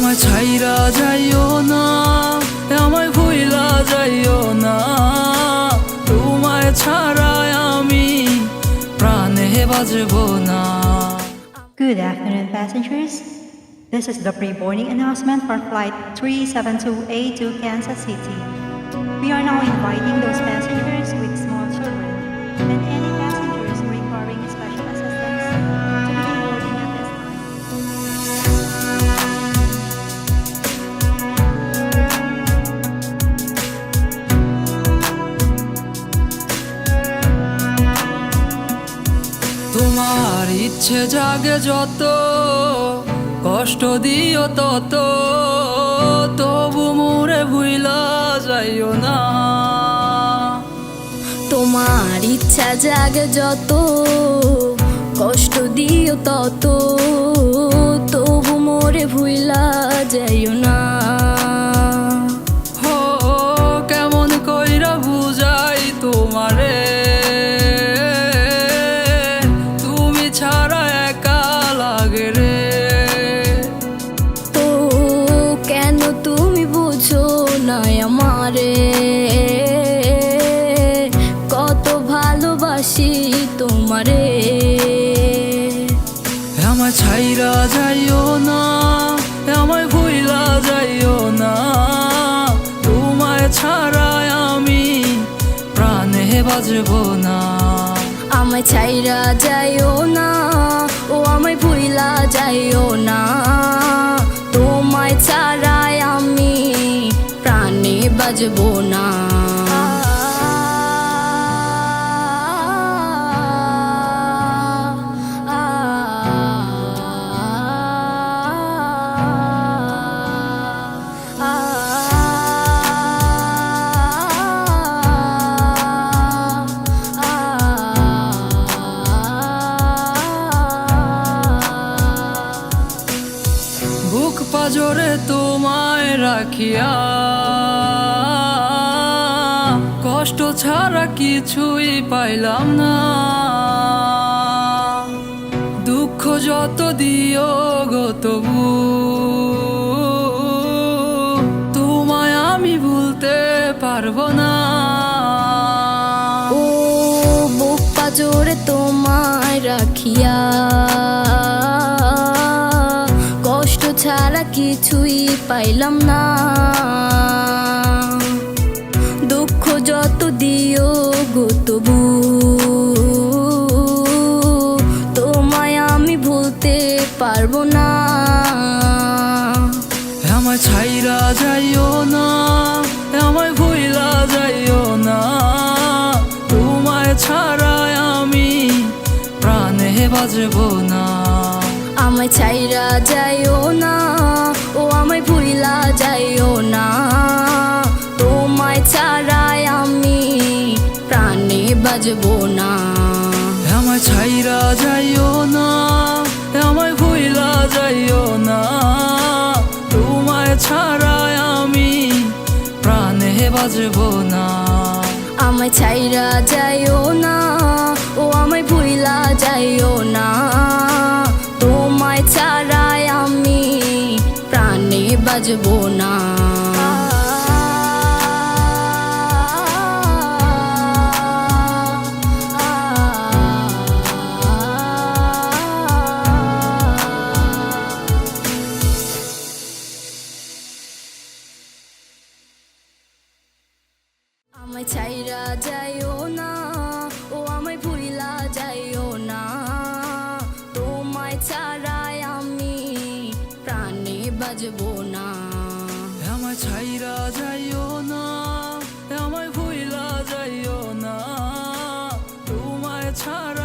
আমায় ছাইরা যাইও না আমায় ভুইলা যাইও না তোমায় ছাড়ায় আমি প্রাণে বাজবো না Good afternoon, passengers. This is the pre-boarding announcement for Flight 372A to Kansas City. We are now inviting those passengers ইচ্ছে জাগে যত, কষ্ট দিও তত। তবু মোরে ভুইলা যাইও না। তোমার ইচ্ছা জাগে যত, কষ্ট দিও তত। তবু মোরে ভুইলা যাইও না। আমারে কত ভালোবাসি তোমারে। আমার ছাইরা যাইও না আমায় ভুইলা যাইও না। তোমায় ছাড়াই আমি প্রাণে বাজবো না। আমায় ছাইরা যাইও না ও আমায় ভুইলা যাইও না। বাজবো না। তোমায় রাখিয়া। কষ্ট ছাড়া কিছুই পাইলাম না। দুঃখ যত দিও গো তবু, তোমায় আমি ভুলতে পারব না। ও বুক পাজরে তোমায় রাখিয়া। পাইলাম না। দুঃখ যত দিও গো তবু তোমায় আমি ভুলতে পারব না। আমার ছাইরা যাইও না আমায় ভুইলা যাইও না। তোমায় ছাড়া আমি প্রাণে বাজবো না। আমায় ছাইরা বাজবো না। আমায় ছাইরা যাইও না, ও আমায় ভুইলা যাইও না। তোমায় ছাড়াই আমি প্রাণে বাজবো না। যাইও না, ও আমায় ভুলা যাইও না। তোমায় ছাড়াই আমি প্রাণে বাজবো না। আমায় ছাইরা যাইও না, আমায় ভুলা যাইও না। তোমায় ছাড়া